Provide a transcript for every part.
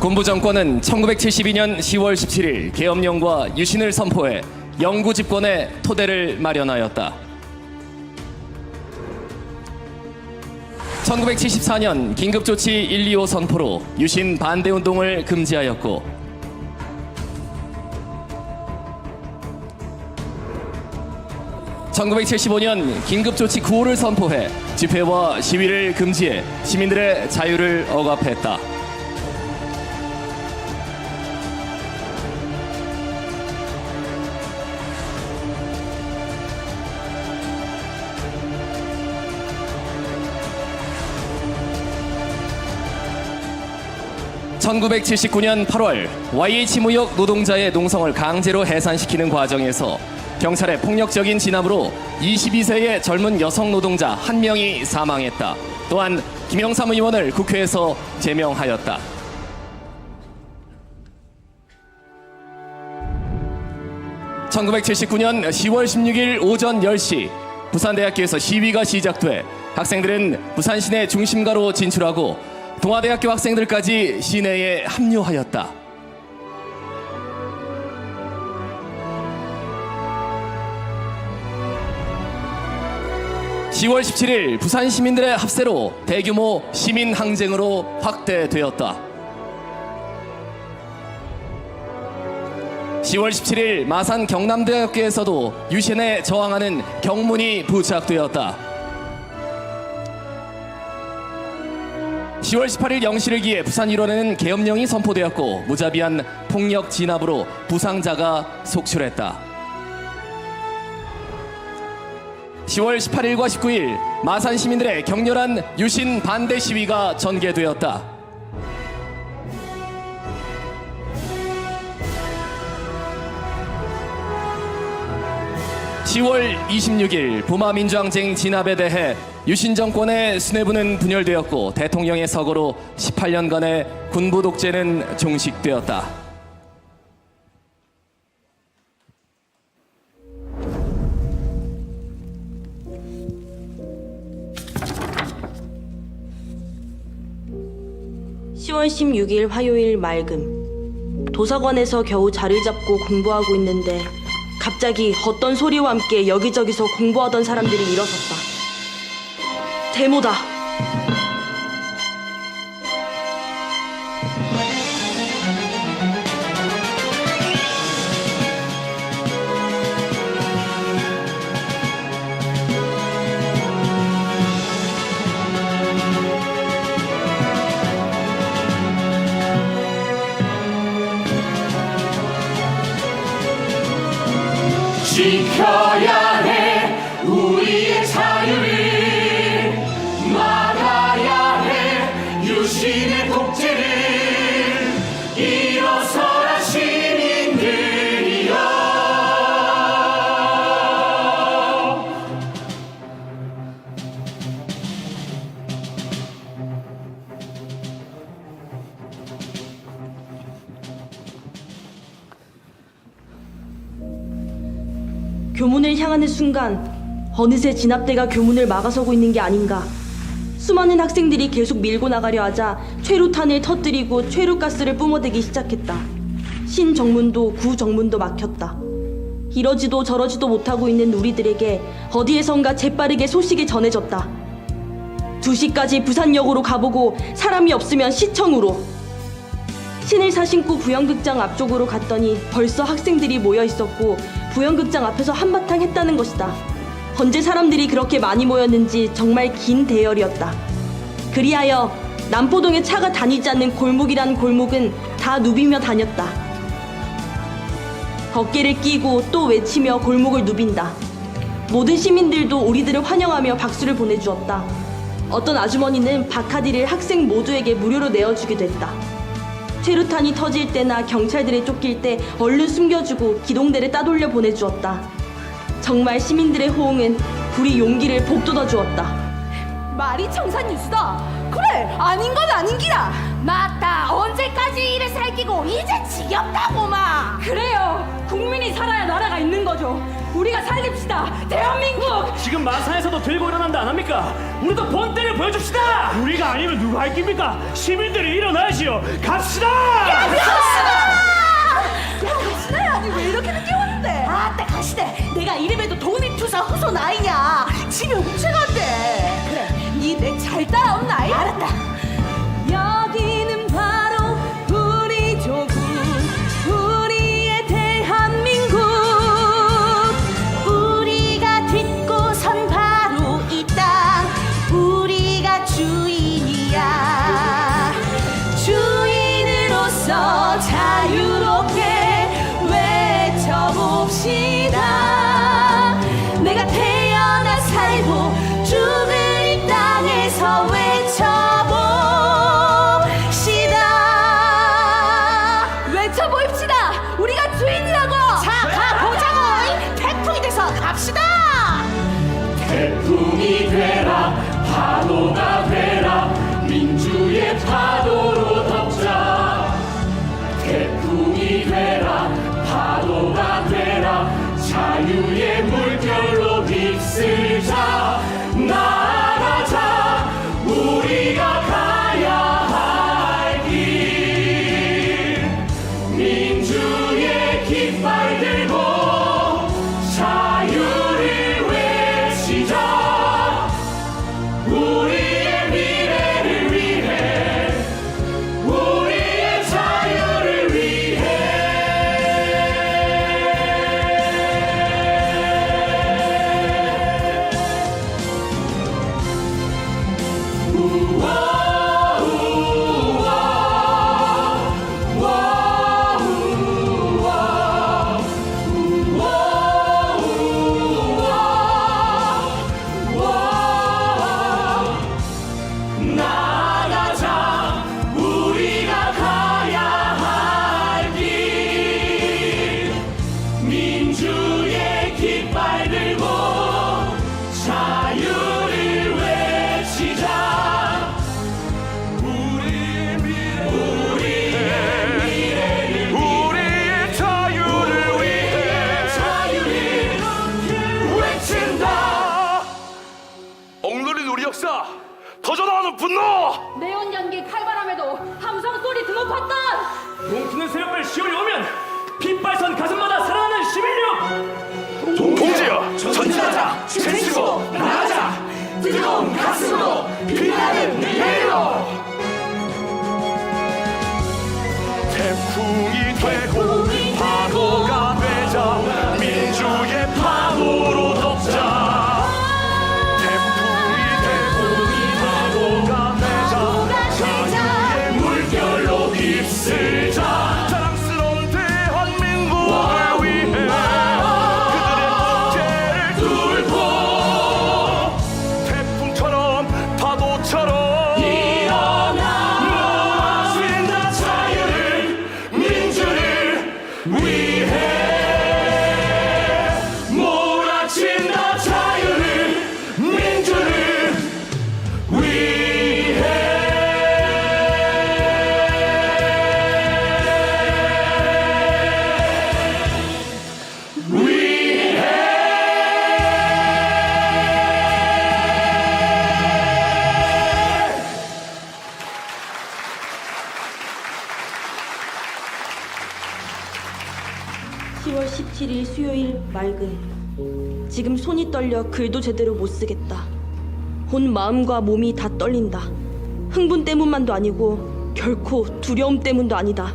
군부 정권은 1972년 10월 17일 계엄령과 유신을 선포해 영구 집권의 토대를 마련하였다. 1974년 긴급조치 125 선포로 유신 반대 운동을 금지하였고 1975년 긴급조치 9호를 선포해 집회와 시위를 금지해 시민들의 자유를 억압했다. (1979년 8월) YH 무역 노동자의 농성을 강제로 해산시키는 과정에서 경찰의 폭력적인 진압으로 22세의 젊은 여성 노동자 한 명이 사망했다. 또한 김영삼 의원을 국회에서 제명하였다. (1979년 10월 16일) 오전 10시 부산대학교에서 시위가 시작돼 학생들은 부산 시내 중심가로 진출하고 동아대학교 학생들까지 시내에 합류하였다. 10월 17일 부산 시민들의 합세로 대규모 시민 항쟁으로 확대되었다. 10월 17일 마산 경남대학교에서도 유신에 저항하는 경문이 부착되었다. 10월 18일 0시를 기해 부산 일원에는 계엄령이 선포되었고 무자비한 폭력 진압으로 부상자가 속출했다. 10월 18일과 19일 마산 시민들의 격렬한 유신 반대 시위가 전개되었다. (10월 26일) 부마 민주항쟁 진압에 대해 유신 정권의 수뇌부는 분열되었고 대통령의 서거로 18년간의 군부 독재는 종식되었다. (10월 16일) 화요일 맑음 도서관에서 겨우 자리 잡고 공부하고 있는데 갑자기 어떤 소리와 함께 여기저기서 공부하던 사람들이 일어섰다 데모다 순간 어느새 진압대가 교문을 막아서고 있는 게 아닌가. 수많은 학생들이 계속 밀고 나가려 하자 최루탄을 터뜨리고 최루가스를 뿜어대기 시작했다. 신정문도 구정문도 막혔다. 이러지도 저러지도 못하고 있는 우리들에게 어디에선가 재빠르게 소식이 전해졌다. 2시까지 부산역으로 가보고 사람이 없으면 시청으로. 신일사 신고 부영극장 앞쪽으로 갔더니 벌써 학생들이 모여 있었고 부영극장 앞에서 한바탕 했다는 것이다. 언제 사람들이 그렇게 많이 모였는지 정말 긴 대열이었다. 그리하여 남포동에 차가 다니지 않는 골목이란 골목은 다 누비며 다녔다. 어깨를 끼고 또 외치며 골목을 누빈다. 모든 시민들도 우리들을 환영하며 박수를 보내주었다. 어떤 아주머니는 바카디를 학생 모두에게 무료로 내어주기도 했다. 최루탄이 터질 때나 경찰들이 쫓길 때 얼른 숨겨주고 기동대를 따돌려 보내주었다. 정말 시민들의 호응은 우리 용기를 복돋아 주었다. 말이 청산유수다. 그래, 아닌 건 아닌 기라. 맞다. 언제까지 이래 살기고 이제 지겹다고 마. 그래요. 국민이 살아야 나라가 있는 거죠. 우리가 살립시다 대한민국 지금 마산에서도 들고 일어난다 안 합니까? 우리도 본때를 보여줍시다. 우리가 아니면 누가 할 깁니까? 시민들이 일어나시오. 갑시다. 야 가시네 아니 왜 이렇게 늦게 왔는데 아따 가시네 내가 이름에도 독립투사 후손 아이냐 집에 그래 니 내 잘 따라온나 알았다 자유의 물결로 휩쓸자 떨려 글도 제대로 못 쓰겠다. 온 마음과 몸이 다 떨린다. 흥분 때문만도 아니고 결코 두려움 때문도 아니다.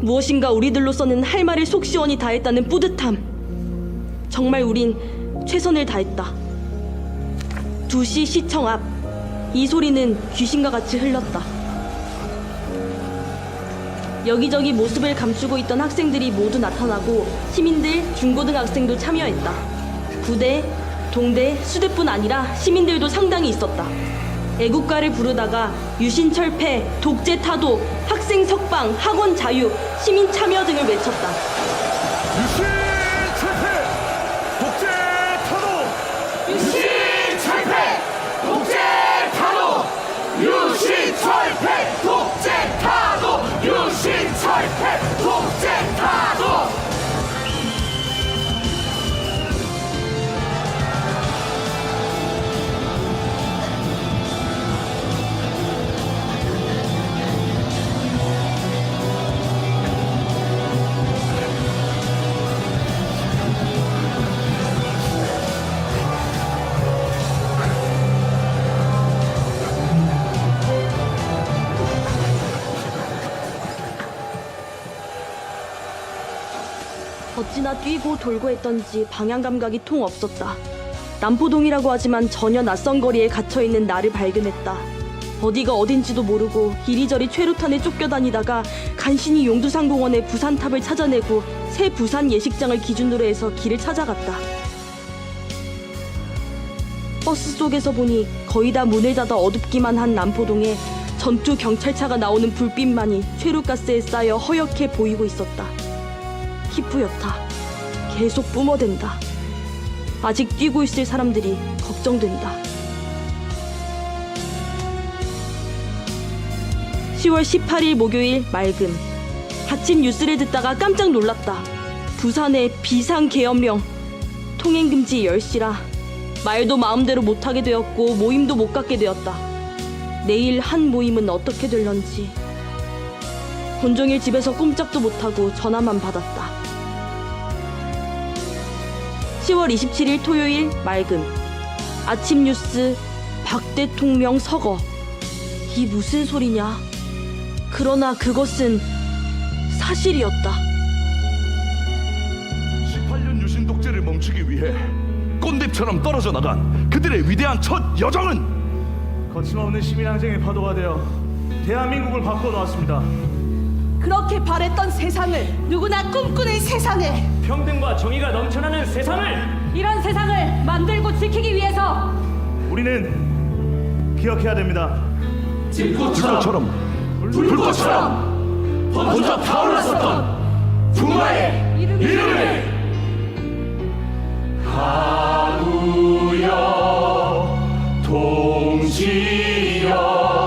무엇인가 우리들로서는 할 말을 속 시원히 다했다는 뿌듯함. 정말 우린 최선을 다했다. 2시 시청 앞. 이 소리는 귀신과 같이 흘렀다. 여기저기 모습을 감추고 있던 학생들이 모두 나타나고 시민들, 중고등학생도 참여했다. 부대, 동대, 수대뿐 아니라 시민들도 상당히 있었다. 애국가를 부르다가 유신 철폐, 독재 타도, 학생 석방, 학원 자유, 시민 참여 등을 외쳤다. 유신 어찌나 뛰고 돌고 했던지 방향 감각이 통 없었다. 남포동이라고 하지만 전혀 낯선 거리에 갇혀 있는 나를 발견했다. 어디가 어딘지도 모르고 이리저리 최루탄에 쫓겨다니다가 간신히 용두산 공원의 부산탑을 찾아내고 새 부산 예식장을 기준으로 해서 길을 찾아갔다. 버스 속에서 보니 거의 다 문을 닫아 어둡기만 한 남포동에 전투 경찰차가 나오는 불빛만이 최루가스에 쌓여 허옇게 보이고 있었다. 히프였다. 계속 뿜어댄다. 아직 뛰고 있을 사람들이 걱정된다. 10월 18일 목요일 맑음. 아침 뉴스를 듣다가 깜짝 놀랐다. 부산에 비상계엄령. 통행금지 10시라. 말도 마음대로 못하게 되었고 모임도 못 갖게 되었다. 내일 한 모임은 어떻게 될런지. 온종일 집에서 꼼짝도 못하고 전화만 받았다. 10월 27일 토요일 맑음. 아침 뉴스 박 대통령 서거. 이 무슨 소리냐? 그러나 그것은 사실이었다. 18년 유신 독재를 멈추기 위해 꽃잎처럼 떨어져 나간 그들의 위대한 첫 여정은 거침없는 시민항쟁의 파도가 되어 대한민국을 바꿔놓았습니다. 그렇게 바랬던 세상을 누구나 꿈꾸는 세상을 평등과 정의가 넘쳐나는 세상을 이런 세상을 만들고 지키기 위해서 우리는 기억해야 됩니다. 불꽃처럼 불꽃처럼 번져 타올랐었던 부마의 이름을 하루여 자유여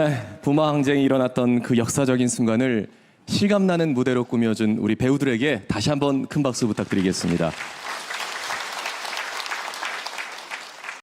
네, 부마 항쟁이 일어났던 그 역사적인 순간을 실감나는 무대로 꾸며준 우리 배우들에게 다시 한번 큰 박수 부탁드리겠습니다.